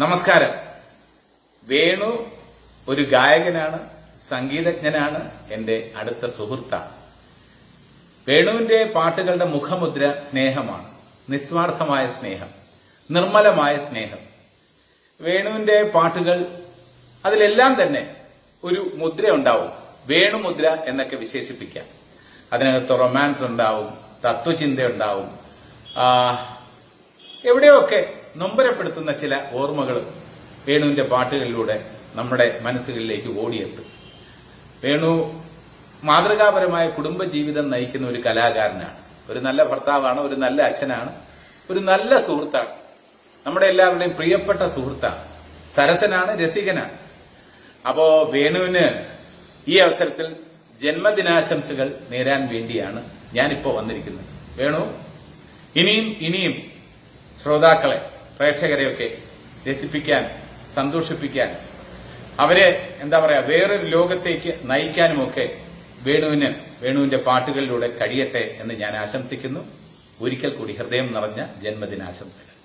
നമസ്കാരം. വേണു ഒരു ഗായകനാണ് സംഗീതജ്ഞനാണ് എന്റെ അടുത്ത സുഹൃത്താണ്. വേണുവിന്റെ പാട്ടുകളുടെ മുഖമുദ്ര സ്നേഹമാണ് നിസ്വാർത്ഥമായ സ്നേഹം നിർമ്മലമായ സ്നേഹം. വേണുവിന്റെ പാട്ടുകൾ അതിലെല്ലാം തന്നെ ഒരു മുദ്ര ഉണ്ടാവും വേണുമുദ്ര എന്നൊക്കെ വിശേഷിപ്പിക്കാം. അതിനകത്ത് റൊമാൻസ് ഉണ്ടാവും തത്വചിന്ത ഉണ്ടാവും എവിടെയൊക്കെ നൊമ്പരപ്പെടുത്തുന്ന ചില ഓർമ്മകൾ വേണുവിന്റെ പാട്ടുകളിലൂടെ നമ്മുടെ മനസ്സുകളിലേക്ക് ഓടിയെത്തും. വേണു മാതൃകാപരമായ കുടുംബജീവിതം നയിക്കുന്ന ഒരു കലാകാരനാണ്. ഒരു നല്ല ഭർത്താവാണ് ഒരു നല്ല അച്ഛനാണ് ഒരു നല്ല സുഹൃത്താണ്. നമ്മുടെ എല്ലാവരുടെയും പ്രിയപ്പെട്ട സുഹൃത്താണ്. സരസനാണ് രസികനാണ്. അപ്പോ വേണുവിന് ഈ അവസരത്തിൽ ജന്മദിനാശംസകൾ നേരാൻ വേണ്ടിയാണ് ഞാനിപ്പോ വന്നിരിക്കുന്നത്. വേണു ഇനിയും ഇനിയും ശ്രോതാക്കളെ പ്രേക്ഷകരെയൊക്കെ രസിപ്പിക്കാൻ സന്തോഷിപ്പിക്കാൻ അവരെ എന്താ പറയാ വേറൊരു ലോകത്തേക്ക് നയിക്കാനുമൊക്കെ വേണുവിന് വേണുവിന്റെ പാട്ടുകളിലൂടെ കഴിയട്ടെ എന്ന് ഞാൻ ആശംസിക്കുന്നു. ഒരിക്കൽ കൂടി ഹൃദയം നിറഞ്ഞ ജന്മദിനാശംസകൾ.